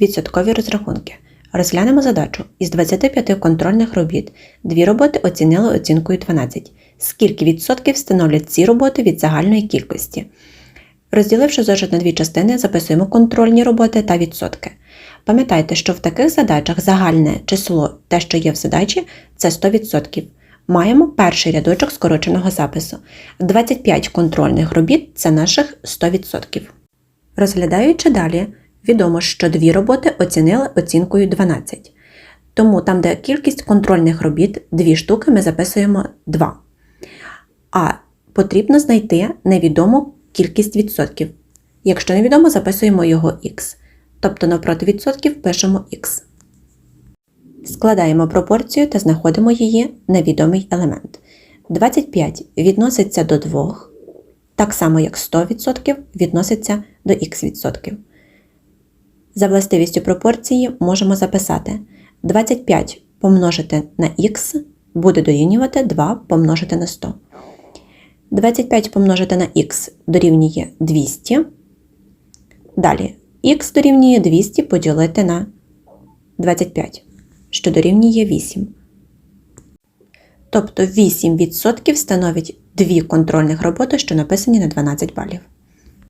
Відсоткові розрахунки. Розглянемо задачу. Із 25 контрольних робіт дві роботи оцінили оцінкою 12. Скільки відсотків становлять ці роботи від загальної кількості? Розділивши зошит на дві частини, записуємо контрольні роботи та відсотки. Пам'ятайте, що в таких задачах загальне число, те, що є в задачі, це 100%. Маємо перший рядочок скороченого запису. 25 контрольних робіт це наших 100%. Розглядаючи далі, відомо, що дві роботи оцінили оцінкою 12. Тому там, де кількість контрольних робіт, дві штуки ми записуємо 2. А потрібно знайти невідому кількість відсотків. Якщо невідомо, записуємо його х. Тобто навпроти відсотків пишемо х. Складаємо пропорцію та знаходимо її невідомий елемент. 25 відноситься до 2, так само як 100% відноситься до х відсотків. За властивістю пропорції можемо записати 25 помножити на х буде дорівнювати 2 помножити на 100. 25 помножити на х дорівнює 200. Далі х дорівнює 200 поділити на 25, що дорівнює 8. Тобто 8% становить дві контрольних роботи, що написані на 12 балів.